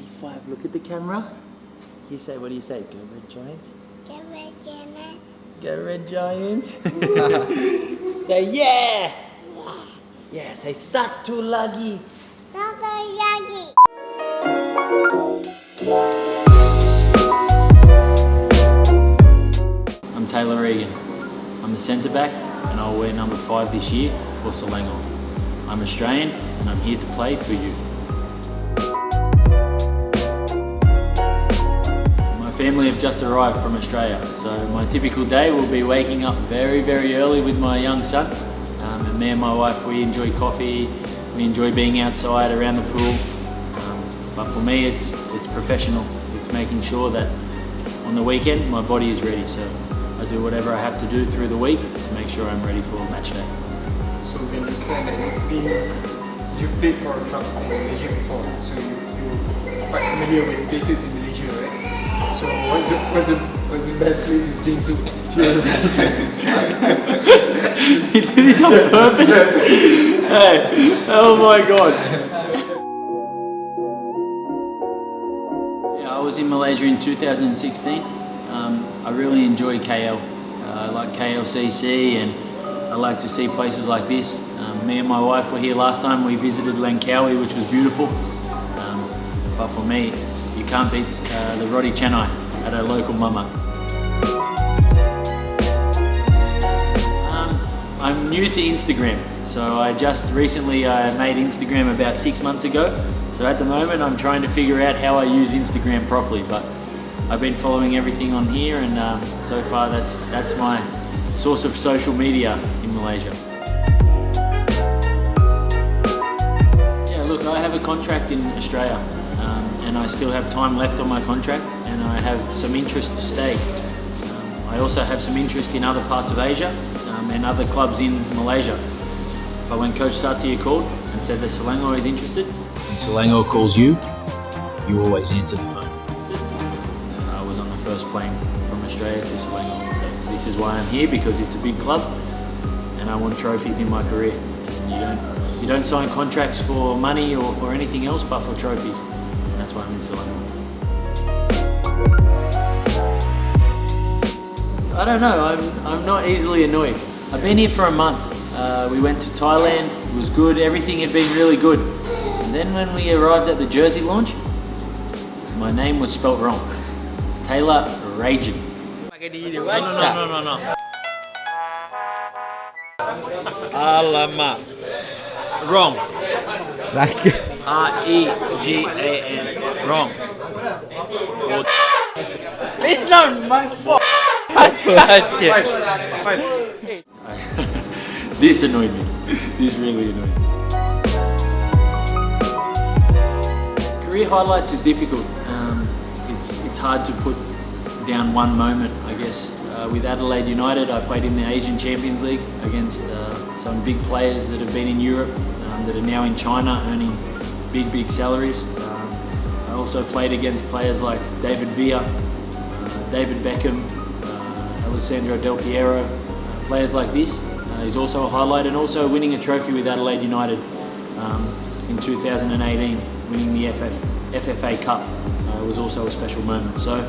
85. Look at the camera. You say, what do you say? Go Red Giants. Go red Janice. Go Red Giants. say yeah. Yeah. Say satu lagi. Satu lagi. I'm Taylor Regan. I'm the centre back and I'll wear number five this year for Selangor. I'm Australian and I'm here to play for you. Family have just arrived from Australia, so my typical day will be waking up very, very early with my young son. Um, and me and my wife, we enjoy coffee, we enjoy being outside around the pool. Um, but for me, it's, it's professional. It's making sure that on the weekend my body is ready. So I do whatever I have to do through the week to make sure I'm ready for match day. So we understand that you've been, you've played for a club in Malaysia before, so you, you're quite familiar with places in Malaysia? So what's the, what's the, what's the best place you've been to here? he did this on purpose. hey, oh my god. Yeah, I was in Malaysia in 2016. Um, I really enjoy KL. Uh, I like KLCC and I like to see places like this. Um, me and my wife were here last time. We visited Langkawi, which was beautiful. Um, but for me, you can't beat uh, the roti canai at a local mama. Um, I'm new to Instagram, so I just recently uh, made Instagram about six months ago. So at the moment, I'm trying to figure out how I use Instagram properly. But I've been following everything on here, and um, so far that's that's my source of social media in Malaysia. Yeah, look, I have a contract in Australia, I still have time left on my contract, and I have some interest to stay. Um, I also have some interest in other parts of Asia um, and other clubs in Malaysia. But when Coach Satya called and said that Selangor is interested, when Selangor calls you, you always answer the phone. Uh, I was on the first plane from Australia to Selangor. So this is why I'm here because it's a big club, and I want trophies in my career. You don't you don't sign contracts for money or for anything else, but for trophies. And that's why I'm in Selangor. I don't know. I'm I'm not easily annoyed. I've been here for a month. Uh, we went to Thailand. It was good. Everything had been really good. And then when we arrived at the jersey launch, my name was spelt wrong. Taylor Rajan. No, no, no, no, no. Alamak. Wrong. R E G A N. Wrong. It's not my fault. Fantastic. this annoyed me. This really annoyed me. Career highlights is difficult. Um, it's it's hard to put down one moment, I guess. Uh, with Adelaide United, I played in the Asian Champions League against uh, some big players that have been in Europe, um, that are now in China, earning big, big salaries. Um, I also played against players like David Villa, uh, David Beckham, uh, Alessandro Del Piero, uh, players like this. Uh, he's also a highlight and also winning a trophy with Adelaide United um, in 2018, winning the FF, FFA Cup uh, was also a special moment. So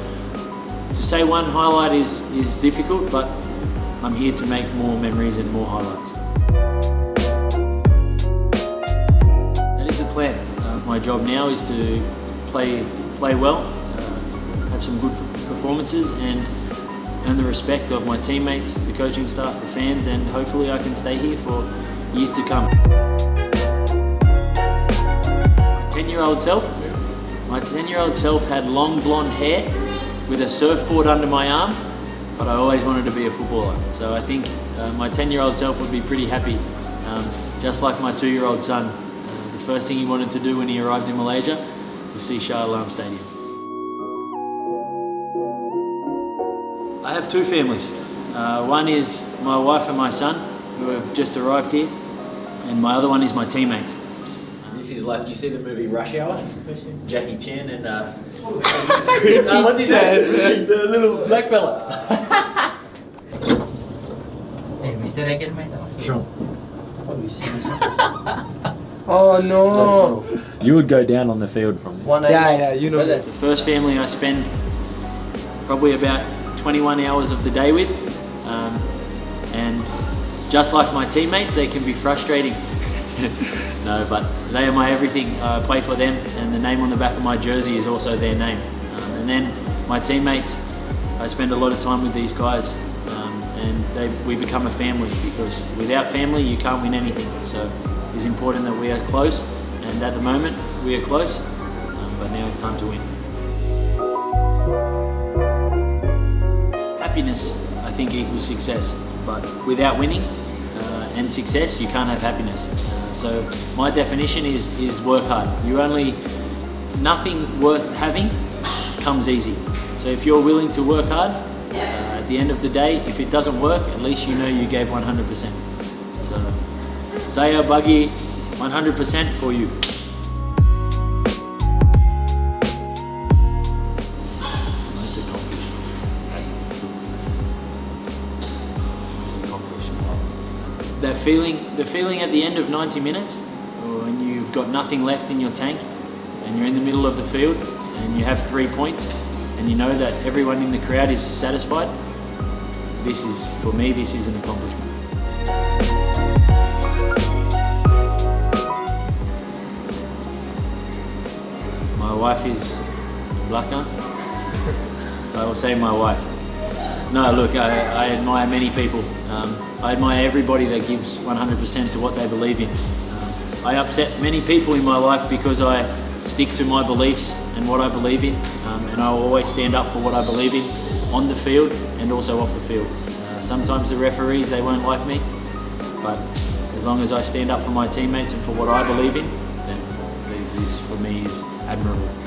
to say one highlight is, is difficult, but I'm here to make more memories and more highlights. That is the plan. Uh, my job now is to play play well, uh, have some good performances, and earn the respect of my teammates, the coaching staff, the fans, and hopefully I can stay here for years to come. My 10-year-old self, my 10-year-old self had long blonde hair with a surfboard under my arm, but I always wanted to be a footballer. So I think uh, my 10-year-old self would be pretty happy, um, just like my two-year-old son. Uh, the first thing he wanted to do when he arrived in Malaysia was see Shah Alam Stadium. I have two families. Uh, one is my wife and my son, who have just arrived here, and my other one is my teammates. And this is like you see the movie Rush Hour, Jackie Chan and uh, uh, what's his name? The little black fella. Eh, Mr. Regan main tak masuk. Jean. Oh, you serious? Oh no. You would go down on the field from this. One yeah, yeah, you know that. The first family I spend probably about 21 hours of the day with. Um, and just like my teammates, they can be frustrating. no, but they are my everything. I play for them, and the name on the back of my jersey is also their name. Um, and then my teammates, I spend a lot of time with these guys, um, and they, we become a family because without family, you can't win anything. So it's important that we are close, and at the moment, we are close, um, but now it's time to win. Happiness, I think, equals success, but without winning uh, and success, you can't have happiness. So my definition is is work hard. You only nothing worth having comes easy. So if you're willing to work hard, uh, at the end of the day, if it doesn't work, at least you know you gave 100%. So saya bagi 100% for you. That feeling, the feeling at the end of 90 minutes, when you've got nothing left in your tank, and you're in the middle of the field, and you have three points, and you know that everyone in the crowd is satisfied. This is, for me, this is an accomplishment. My wife is Blaka. I will say my wife. No, look, I, I admire many people. Um, I admire everybody that gives 100% to what they believe in. Um, I upset many people in my life because I stick to my beliefs and what I believe in, um, and I will always stand up for what I believe in on the field and also off the field. Uh, sometimes the referees they won't like me, but as long as I stand up for my teammates and for what I believe in, then this for me is admirable.